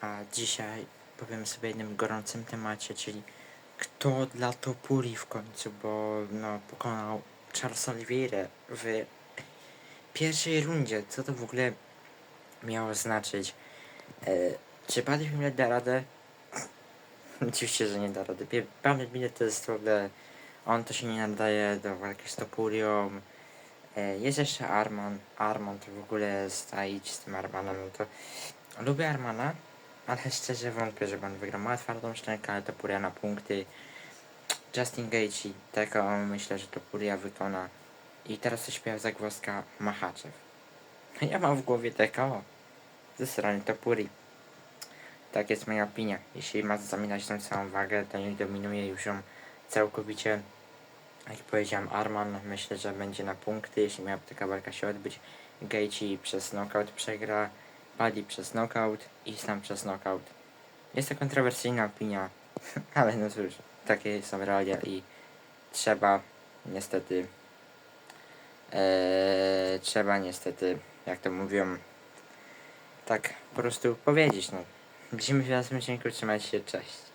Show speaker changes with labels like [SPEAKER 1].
[SPEAKER 1] A dzisiaj powiem sobie jednym gorącym temacie, czyli kto dla Topuri w końcu, bo no pokonał Charles Oliveira w pierwszej rundzie. Co to w ogóle miało znaczyć? E, czy Paddy Pimlet da radę? Oczywiście, że nie da rady. Paddy Pimlet to jest w ogóle... On to się nie nadaje do walki z Topurią. E, jest jeszcze Arman. Arman to w ogóle idź z tym Armanem, no to... Lubię Armana, ale szczerze wątpię, żeby on wygrał. Ma twardą szczękę, ale Topuria na punkty. Justin Gaethje, taką myślę, że Topuria wykona. I teraz to śpiewa zagwozdka Mahaczew. Ja mam w głowie TKO. Ze strony Topuri. Tak jest moja opinia. Jeśli ma zamieniać tą całą wagę, to niech dominuje już ją całkowicie. Jak powiedziałem, Arman myślę, że będzie na punkty, jeśli miałaby taka walka się odbyć. Gaethje przez knockout przegra, Paddy przez knockout, Islam przez knockout. Jest to kontrowersyjna opinia, ale no cóż, takie są realia i trzeba niestety eee, trzeba niestety, jak to mówią, tak po prostu powiedzieć, no. Widzimy się w następnym odcinku, trzymajcie się, cześć.